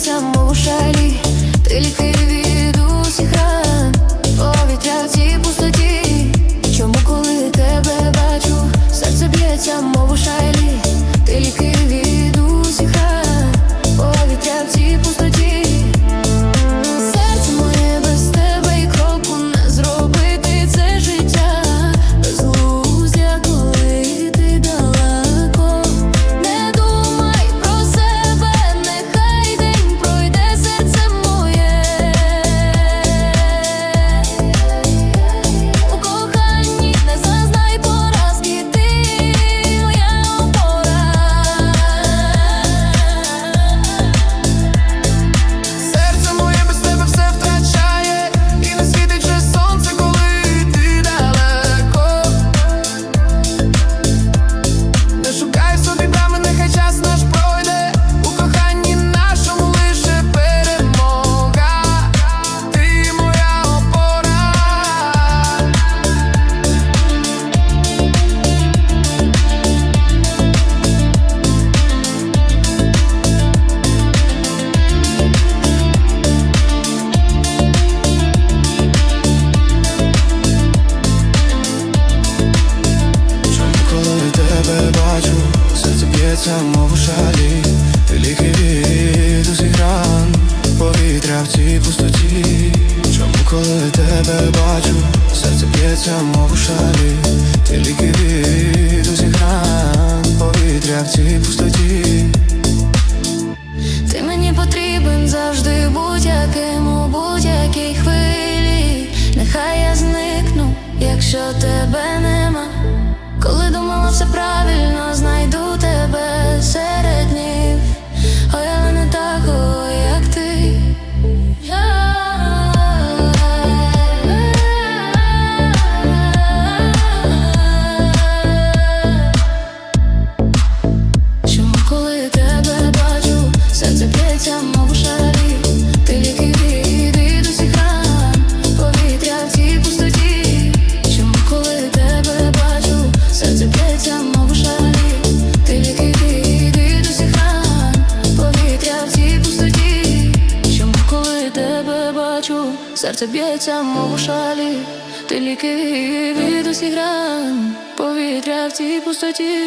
саму шалі, тільки. серця, мов у шалі, ліки від усіх ран повітря в цій пустоті. Чому коли тебе бачу, серце п'ється, мов у шалі, ліки від усіх ран повітря в цій пустоті. Ти мені потрібен завжди будь-яким у будь-якій хвилі. Нехай я зникну, якщо тебе нема. Коли думала все правильно, знайду плачу, серце б'ється, мов у шалі, ти ліки від усіх ран повітря в цій пустоті.